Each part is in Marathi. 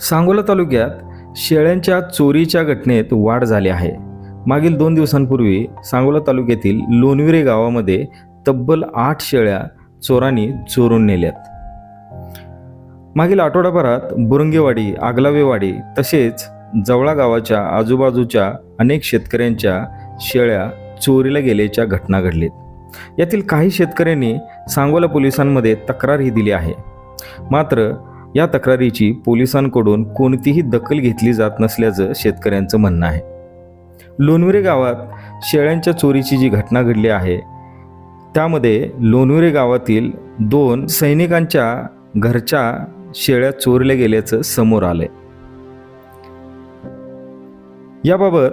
सांगोला तालुक्यात शेळ्यांच्या चोरीच्या घटनेत वाढ झाली आहे. मागील दोन दिवसांपूर्वी सांगोला तालुक्यातील लोणविरे गावामध्ये तब्बल आठ शेळ्या चोरांनी चोरून नेल्यात. मागील आठवडाभरात बुरंगेवाडी आगलावेवाडी तसेच जवळा गावाच्या आजूबाजूच्या अनेक शेतकऱ्यांच्या शेळ्या चोरीला गेल्याच्या घटना घडलीत. यातील काही शेतकऱ्यांनी सांगोला पोलिसांमध्ये तक्रारही दिली आहे. मात्र या तक्रारीची पोलिसांकडून कोणतीही दखल घेतली जात नसल्याचं शेतकऱ्यांचं म्हणणं आहे. लोणविरे गावात शेळ्यांच्या चोरीची जी घटना घडली आहे त्यामध्ये लोणविरे गावातील दोन सैनिकांच्या घरच्या शेळ्या चोरल्या गेल्याचं समोर आलंय. याबाबत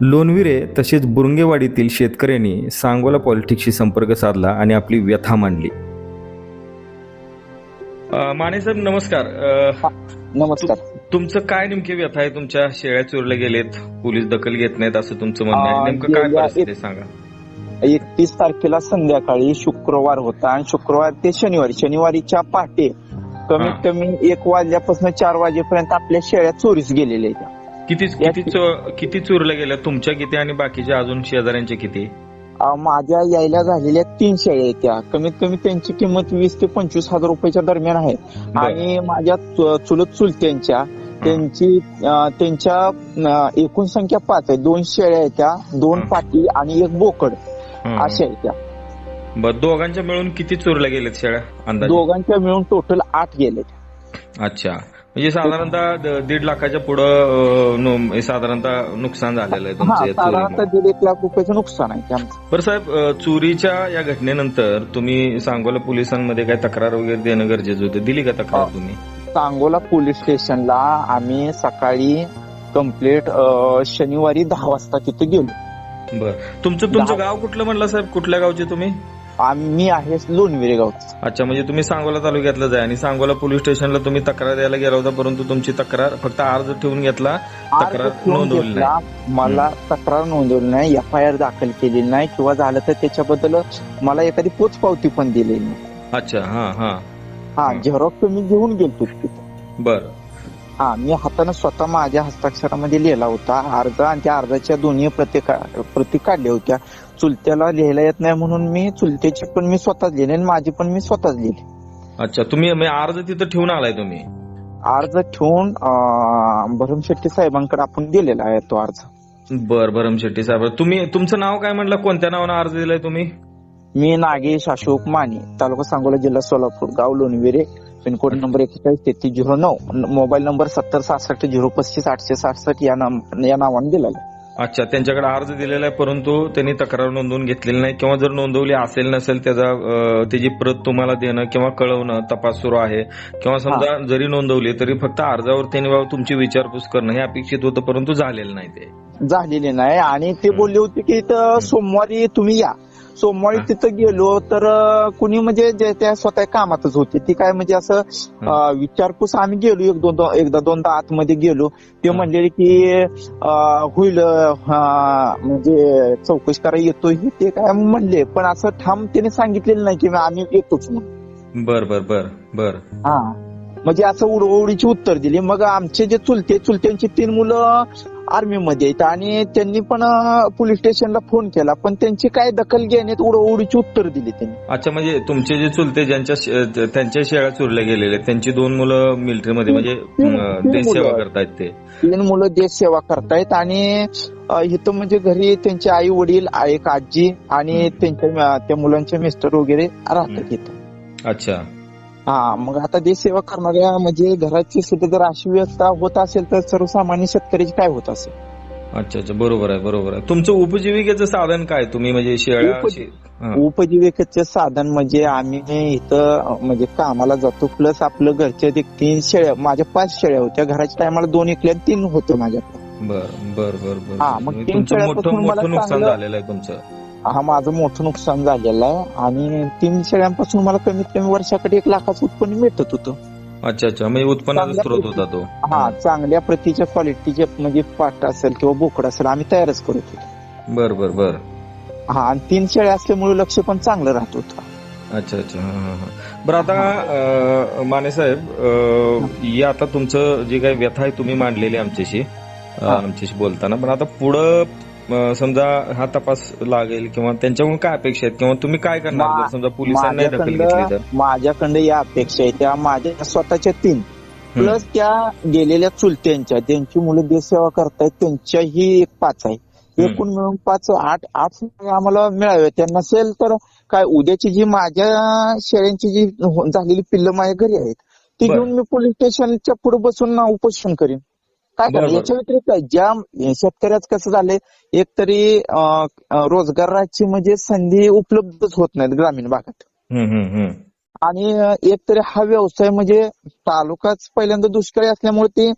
लोणविरे तसेच बुरुंगेवाडीतील शेतकऱ्यांनी सांगोला पॉलिटिक्सशी संपर्क साधला आणि आपली व्यथा मांडली. माने साहेब नमस्कार. नमस्कार. तुमचं काय नेमकी व्यथा आहे? तुमच्या शेळ्या चोरल्या गेलेत पोलीस दखल घेत नाहीत असं तुमचं म्हणणं आहे. नेमकं काय परिस्थिती सांगा. एकतीस तारखेला संध्याकाळी शुक्रवार होता आणि शुक्रवार ते शनिवारी शनिवारीच्या पहाटे कमीत. कमी एक वाजल्यापासून चार वाजेपर्यंत आपल्या शेळ्या चोरीस गेलेल्या किती किती चो- किती चोरल्या गेल्या तुमच्या किती आणि बाकीच्या अजून शेजाऱ्यांच्या किती? माझ्या यायला झालेल्या तीन शेळ्या आहेत त्या. कमीत कमी त्यांची किंमत वीस ते पंचवीस हजार रुपयाच्या दरम्यान आहे. आणि माझ्या चुलत चुलत्यांच्या त्यांची त्यांच्या एकूण संख्या पाच आहे. दोन शेळ्या आहेत त्या दोन. पाटी आणि एक बोकड. अशा आहेत त्या. बरं दोघांच्या मिळून किती चोरल्या गेलेत शेळ्या अंदाजे? दोघांच्या मिळून टोटल आठ गेले अच्छा. म्हणजे साधारणतः दीड लाखाच्या पुढं साधारणतः नुकसान झालेलं आहे तुमचं साधारणतः. दीड एक लाख रुपयाचं नुकसान आहे आमचं. बरं साहेब चोरीच्या या घटनेनंतर तुम्ही सांगोला पोलिसांमध्ये काय तक्रार वगैरे देणं गरजेचं होतं दिली का तक्रार. तुम्ही सांगोला पोलीस स्टेशनला आम्ही सकाळी कंप्लेंट शनिवारी दहा वाजता तिथे गेलो बर तुमचं तुमचं गाव कुठलं म्हणलं साहेब कुठल्या गावचे तुम्ही आम्ही आहे लोणविरे गावचं अच्छा म्हणजे तुम्ही सांगोला तालुक्यातलं आहे आणि सांगोला पोलीस स्टेशनला तुम्ही तक्रार द्यायला गेला होता परंतु तुमची तक्रार फक्त अर्ज ठेवून घेतला अर्ज तक्रार ठेवून नोंदवली घेतला. मला तक्रार नोंदवली नाही एफ आय आर दाखल केलेली नाही किंवा झालं तर त्याच्याबद्दल मला एखादी पोचपावती पण दिलेली नाही. अच्छा हा हा. हा हं. झेरॉक्स मी घेऊन गेलतो तिथे. बर. हा मी हाताने स्वतः माझ्या हस्ताक्षरामध्ये लिहिला होता. अर्ज आणि त्या अर्जाच्या दोन्ही प्रती प्रती काढल्या होत्या. चुलत्याला लिहायला येत नाही म्हणून मी चुलत्याची पण मी स्वतःच लिहिली आणि माझी पण मी स्वतःच लिहिली. अच्छा तुम्ही म्हणजे अर्ज तिथं ठेवून आलाय तुम्ही? अर्ज ठेवून भरमशेट्टी साहेबांकडे आपण दिलेला आहे तो अर्ज. बर भरम शेट्टी साहेब. तुम्ही तुमचं नाव काय म्हणलं कोणत्या नावानं अर्ज दिलाय तुम्ही? मी नागेश अशोक माने तालुका सांगोला जिल्हा सोलापूर गाव लोणविरे. पिनकोड नंबर एकेचाळीस तेहतीस झिरो नऊ मोबाईल नंबर सत्तर सहासष्ट झिरो पस्तीस आठशे सहासष्ट या नावाने दिलेला आहे. अच्छा त्यांच्याकडे अर्ज दिलेला आहे परंतु त्यांनी तक्रार नोंदवून घेतलेली नाही. किंवा जर नोंदवली असेल नसेल त्याचा त्याची प्रत तुम्हाला देणं किंवा कळवणं तपास सुरू आहे. किंवा समजा जरी नोंदवली तरी फक्त अर्जावर त्यांनी बाबा तुमची विचारपूस करणं हे अपेक्षित होतं परंतु झालेलं नाही ते. झालेले नाही. आणि ते बोलले होते की सोमवारी तुम्ही या. सोमवारी. तिथं गेलो तर कुणी म्हणजे जे त्या स्वतः कामातच होते. ती काय म्हणजे असं विचारपूस आम्ही गेलो. एक दोन एकदा दोनदा आतमध्ये गेलो. ते. म्हणले की होईल म्हणजे चौकशी करायला येतोय. हे ते काय म्हणले. पण असं ठाम त्याने सांगितलेलं नाही की आम्ही येतोच म्हणून. बर बर बर बर. हा. म्हणजे असं उडवडीची उत्तर दिली. मग आमचे जे चुलते चुलत्यांची तीन मुलं आर्मी मध्ये आहेत आणि त्यांनी पण पोलीस स्टेशनला फोन केला. पण त्यांची काय दखल घेण्यात उडवडीची उत्तर दिली त्यांनी. अच्छा म्हणजे तुमचे जे चुलते ज्यांच्या त्यांच्या शेळ्या चोरल्या गेलेल्या त्यांची दोन मुलं मिलिटरीमध्ये म्हणजे तीन- अं, तीन देश सेवा मुलं. करतायत ते. तीन मुलं देश सेवा करतायत आणि इथं म्हणजे घरी त्यांचे आई वडील एक आजी आणि. त्यांच्या त्या मुलांचे मिस्टर वगैरे राहतात इथं. अच्छा. हा मग आता देश सेवा करणाऱ्या म्हणजे घराची सुद्धा जर अशी व्यवस्था होत असेल तर सर्वसामान्य शेतकऱ्याची काय होत असेल? अच्छा अच्छा. बरोबर आहे बरोबर आहे. तुमचं उपजीविकेचं साधन काय? तुम्ही म्हणजे शेळ्या उप- शे- हा. उपजीविकेचे साधन म्हणजे आम्ही इथं म्हणजे कामाला जातो. प्लस आपलं घरचे ते तीन शेळ्या माझ्या पाच शेळ्या होत्या. घराच्या टायमाला दोन इकल्या आणि तीन होते माझ्या बर बर बर. हा, मग म्हणजे तीन तुमचं शेळ्यापासून मोठं मला मोठं नुकसान चांगलं- झालेलं आहे तुमचं. हा माझं मोठं नुकसान झालेलं आहे. आणि तीन शेळ्यांपासून मला कमीत कमी वर्षाकडे एक लाखाचं उत्पन्न मिळत होतं. अच्छा अच्छा. म्हणजे उत्पन्नाचा स्रोत होता तो. हा चांगल्या प्रतीच्या क्वालिटीचे म्हणजे पाट असेल किंवा बोकड असेल आम्ही तयारच करत होतो. बर बर बर. हा आणि तीन शेळ्या असल्यामुळे लक्ष पण चांगलं राहत होतं. अच्छा अच्छा. बरं आता माने साहेब या आता तुमचं जे काही व्यथा आहे तुम्ही मांडलेली आमच्याशी. आमच्याशी बोलताना. पण आता पुढं समजा हा तपास लागेल किंवा त्यांच्याकडून काय अपेक्षा आहेत किंवा तुम्ही काय करणार जर समजा पोलिसांनी दखल घेतली तर? माझ्याकडं या अपेक्षा आहे त्या माझ्या स्वतःच्या तीन. प्लस त्या गेलेल्या चुलत्यांच्या. ज्यांची मुलं देशसेवा करतायत त्यांच्याही एक पाच आहे. एकूण मिळून पाच आठ आठ आम्हाला मिळावे त्यांना नसेल तर काय उद्याची जी माझ्या शेळ्यांची जी हो- झालेली पिल्लं माझ्या घरी आहेत ती. घेऊन मी पोलीस स्टेशनच्या पुढे बसून उपोषण करीन. काय बरं. याच्या व्यतिरिक्त? ज्या शेतकऱ्याचं कसं झालंय एक तरी रोजगाराची म्हणजे संधी उपलब्धच होत नाहीत ग्रामीण भागात. आणि एक तरी हा व्यवसाय म्हणजे तालुकाच पहिल्यांदा दुष्काळी असल्यामुळे ते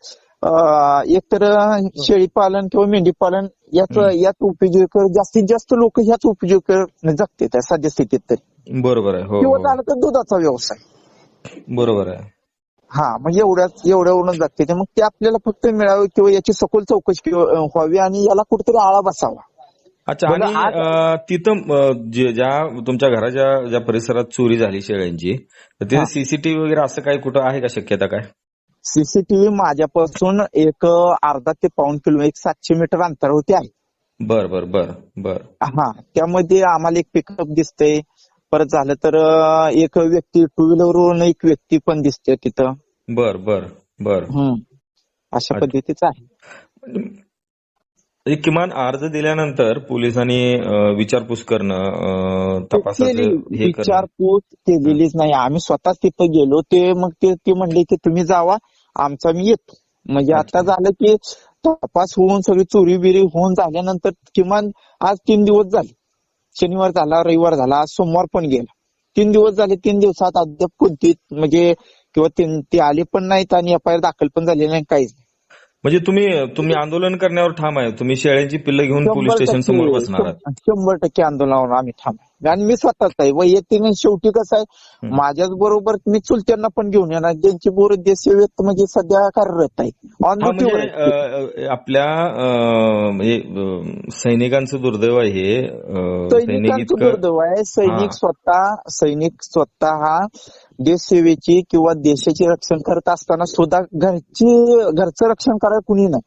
एकतर शेळी पालन किंवा मेंढी पालन याच. याच उपयोग जास्तीत जास्त लोक ह्याच उपयोग कर जगते सध्या स्थितीत तरी बरोबर आहे हो किंवा हो. झालं तर दुधाचा व्यवसाय बरोबर आहे हा म्हणजे एवढ्याच एवढ्यावरून जगते ते मग ते आपल्याला फक्त मिळावे किंवा याची सखोल चौकशी व्हावी आणि याला कुठेतरी आळा बसावा. अच्छा आणि तिथं ज्या तुमच्या घराच्या ज्या परिसरात चोरी झाली शेळ्यांची तर तिथे. सीसीटीव्ही वगैरे असं काही कुठं आहे का शक्यता काय? सीसीटीव्ही माझ्यापासून एक अर्धा ते पाऊन किलो एक सातशे मीटर अंतरावरती आहे. बर बर बर बर. हा त्यामध्ये आम्हाला एक पिकअप दिसतंय. परत झालं तर एक व्यक्ती टू व्हीलरवरून एक व्यक्ती पण दिसते तिथं. बर बर बर. अशा. पद्धतीचं आहे. किमान अर्ज दिल्यानंतर पोलिसांनी विचारपूस करणं विचारपूस केलेलीच नाही. आम्ही स्वतः तिथं गेलो. ते मग ते ते म्हणले की तुम्ही जावा आमचा मी येतो. म्हणजे आता. झालं की तपास होऊन सगळी चोरी बिरी होऊन झाल्यानंतर किमान आज तीन दिवस झाले. शनिवार झाला रविवार झाला आज सोमवार पण गेला. तीन दिवस झाले तीन दिवसात अद्याप कोणती म्हणजे किंवा ते आले पण नाहीत आणि एफ आय आर दाखल पण झाले नाही काहीच नाही. म्हणजे तुम्ही तुम्ही आंदोलन करण्यावर ठाम आहे तुम्ही शेळ्यांची पिल्लं घेऊन पोलीस स्टेशन समोर बसणार शंभर टक्के आंदोलनावर आम्ही थांब आणि मी स्वतःच आहे वैयक्तिक शेवटी कसं आहे. माझ्याच बरोबर मी चुलत्यांना पण घेऊन येणार ज्यांची बोर देश सेवेत म्हणजे सध्या कार्यरत आहे ऑन म्हणजे आहे. आपल्या म्हणजे सैनिकांचं दुर्दैव आहे सैनिकांचं दुर्दैव आहे सैनिक. स्वतः सैनिक स्वतः हा देश सेवेची किंवा देशाचे रक्षण करत असताना सुद्धा घरची घरचं रक्षण करायला कुणी नाही.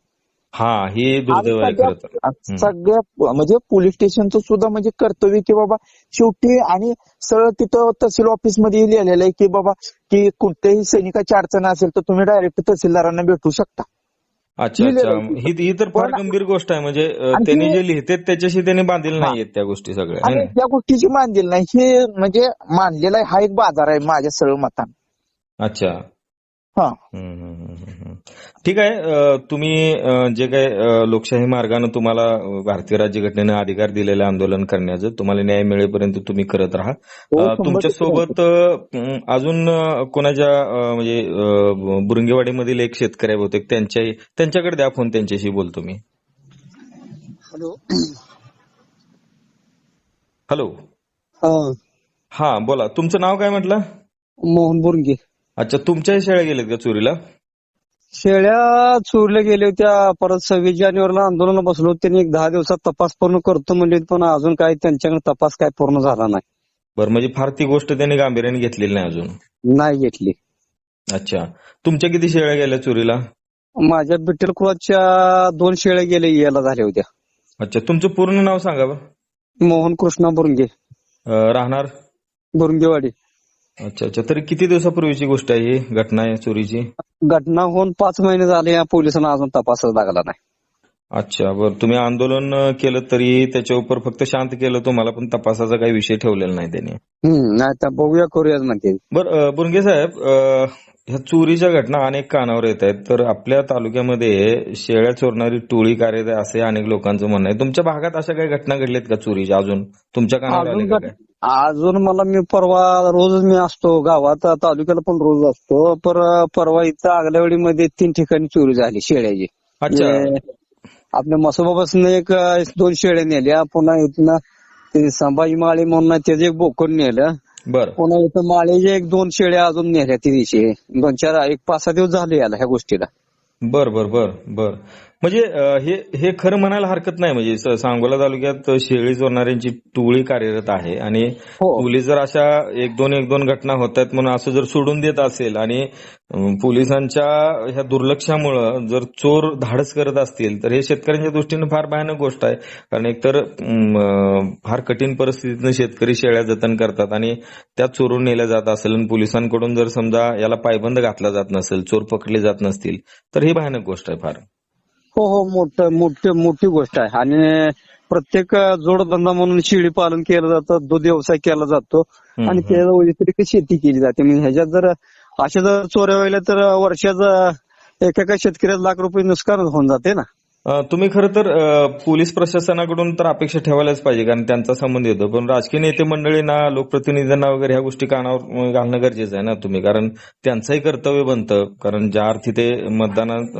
हा हे दुर्दैव आहे सगळ्या म्हणजे पोलीस स्टेशनचं सुद्धा म्हणजे कर्तव्य की बाबा शेवटी आणि सरळ तिथं तहसील ऑफिसमध्ये लिहिलेलं आहे की बाबा की कोणत्याही सैनिकाची अडचण असेल तर तुम्ही डायरेक्ट तहसीलदारांना भेटू शकता. अच्छा अच्छा. ही तर फार गंभीर गोष्ट आहे. म्हणजे त्यांनी जे लिहितात त्याच्याशी त्यांनी बांधील. नाहीयेत त्या गोष्टी सगळ्या. आणि? त्या गोष्टीची मानलेली नाही. हे म्हणजे मानलेला हा एक बाजार आहे माझ्या सरळ मतान. अच्छा. ठीक आहे तुम्ही जे काही अं, लोकशाही मार्गाने तुम्हाला भारतीय राज्यघटनेने अधिकार दिलेले आंदोलन करण्याचं तुम्हाला न्याय मिळेपर्यंत तुम्ही करत राहा. हो, तुमच्यासोबत अजून कोणाच्या म्हणजे बुरंगेवाडीमधील एक शेतकरी आहे बहुतेक त्यांच्या त्यांच्याकडे द्या फोन त्यांच्याशी बोलतो मी. हॅलो. हॅलो. हा. हा बोला तुमचं नाव काय म्हटलं? मोहन बोरगे. अच्छा तुमच्याही शेळ्या गेलेत का चोरीला? शेळ्या चोरल्या गेल्या होत्या. परत सव्वीस जानेवारीला आंदोलन बसलो त्यांनी एक दहा दिवसात तपास पूर्ण करतो म्हणले पण अजून काय त्यांच्याकडे तपास काय पूर्ण झाला नाही. बरं म्हणजे फार ती गोष्ट त्यांनी गांभीर्याने घेतलेली नाही अजून? नाही घेतली. अच्छा. तुमच्या किती शेळ्या गेल्या चोरीला? माझ्या बिठ्ठल क्रॉसच्या दोन शेळ्या गेल्या याला झाल्या होत्या. अच्छा तुमचं पूर्ण नाव सांगा बरं. मोहन कृष्णा बोरगे. अं, राहणार? बोरगेवाडी. अच्छा अच्छा. तरी किती दिवसापूर्वीची गोष्ट आहे ही घटना आहे चोरीची? घटना होऊन पाच महिने झाले या पोलिसांना अजून तपासच लागला नाही. अच्छा बरं. तुम्ही आंदोलन केलं तरी त्याच्या उपर फक्त शांत केलं तुम्हाला पण तपासाचा काही विषय ठेवलेला नाही त्यांनी. नाही तर बघूया करूयाच म्हणते बरं बुरंगे साहेब ह्या चोरीच्या घटना अनेक कानावर येत आहेत तर आपल्या तालुक्यामध्ये शेळ्या चोरणारी टोळी कार्यरत असे अनेक लोकांचं म्हणणं आहे. तुमच्या भागात अशा काही घटना घडल्यात का चोरीच्या? अजून तुमच्या कानावर का काय? अजून मला मी परवा रोज मी असतो गावात तालुक्याला पण रोज असतो. पर परवा इथं आगल्यावाडीमध्ये तीन ठिकाणी चोरी झाली शेळ्याची. अच्छा. म्हणजे आपल्या मसोबापासून एक दोन शेळ्या नेल्या पुन्हा इथनं ते संभाजी माळी म्हणून त्याचं एक बोकड नेलं. बर. पुन्हा इथं माळीचे एक दोन शेळ्या अजून नेल्या ती दिवशी. दोन चार एक पाच सहा दिवस झाले याला ह्या गोष्टीला. बर बर बर बर. म्हणजे हे हे खरं म्हणायला हरकत नाही. म्हणजे सांगोला तालुक्यात शेळी चोरणाऱ्यांची टोळी कार्यरत आहे. आणि हो. पोलीस जर अशा एक दोन एक दोन घटना होत आहेत म्हणून असं जर सोडून देत असेल आणि पोलिसांच्या ह्या दुर्लक्षामुळं जर चोर धाडस करत असतील तर हे शेतकऱ्यांच्या दृष्टीनं फार भयानक गोष्ट आहे. कारण एकतर फार कठीण परिस्थितीनं शेतकरी शेळ्या जतन करतात आणि त्या चोरून नेल्या जात असेल आणि पोलिसांकडून जर समजा याला पायबंद घातला जात नसेल चोर पकडले जात नसतील तर ही भयानक गोष्ट आहे फार. हो हो मोठ मोठी मोठी गोष्ट आहे. आणि प्रत्येक जोडधंदा म्हणून शेळी पालन केलं जातं दूध व्यवसाय केला जातो. आणि. त्याला वैयक्तिक शेती केली जाते. म्हणजे ह्याच्यात जर अशा जर चोऱ्या व्हायला तर वर्षाचा एका शेतकऱ्याला लाख रुपये नुकसान होऊन जाते ना. तुम्ही खरं तर पोलीस प्रशासनाकडून तर अपेक्षा ठेवायलाच पाहिजे कारण त्यांचा संबंध येतो. पण राजकीय नेते मंडळींना लोकप्रतिनिधींना वगैरे ह्या गोष्टी कानावर घालणं गरजेचं आहे ना तुम्ही. कारण त्यांचंही कर्तव्य बनतं. कारण ज्या अर्थी ते मतदानात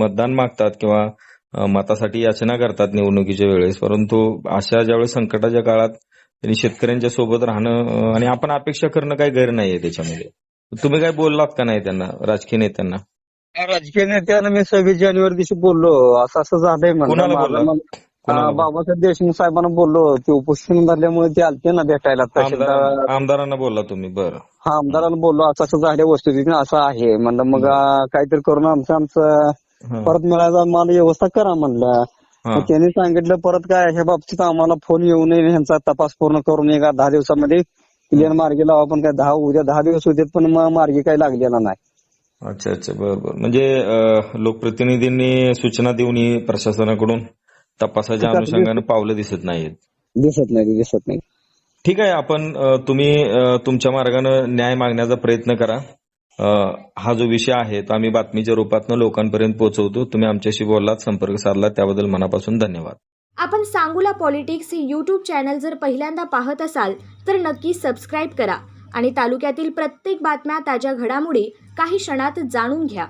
मतदान मागतात किंवा मतासाठी याचना करतात निवडणुकीच्या वेळेस. परंतु अशा ज्यावेळेस संकटाच्या काळात त्यांनी शेतकऱ्यांच्या सोबत राहणं आणि आपण अपेक्षा करणं काही गैर नाहीये त्याच्यामध्ये. तुम्ही काय बोललात का नाही त्यांना राजकीय नेत्यांना? राजकीय नेत्यानं मी सव्वीस जानेवारी दिवशी बोललो. असं असं झालंय कुणाला बोलला? म्हणलं कुणाला आ, बाबासाहेब देशमुख साहेबांना बोललो. ते उपोषण धरल्यामुळे ते आलते ना भेटायला तहसीलदार आमदारांना बोलला तुम्ही बरं. हा आमदाराला बोललो. असं असं झाल्या वस्तुस्थिती असं आहे. म्हणलं मग आ, काहीतरी करून आमचं आमचं. परत मिळायला मला व्यवस्था करा म्हणलं. मग त्यांनी सांगितलं परत काय ह्या बाबतीत आम्हाला फोन येऊ नये ह्यांचा तपास पूर्ण करून एका दहा दिवसामध्ये. क्लिअर मार्गी लावा पण काय दहा उद्या दहा दिवस होते पण मग मार्गी काही लागलेला नाही. अच्छा अच्छा. बरं बरं. म्हणजे लोकप्रतिनिधींनी सूचना देऊन प्रशासनाकडून तपासाच्या अनुषंगाने पावलं दिसत नाहीत दिसत नाही दिसत नाही. ठीक आहे आपण तुम्ही तुमच्या मार्गानं न्याय मागण्याचा प्रयत्न करा. हा जो विषय आहे तो आम्ही बातमीच्या रूपातनं लोकांपर्यंत पोहोचवतो. तुम्ही आमच्याशी बोललात संपर्क साधला त्याबद्दल मनापासून धन्यवाद. आपण सांगूला पॉलिटिक्स हे यूट्यूब चॅनल जर पहिल्यांदा पाहत असाल तर नक्की सबस्क्राईब करा. आणि तालुक्यातील प्रत्येक बातम्या ताज्या घडामोडी काही क्षणात जाणून घ्या.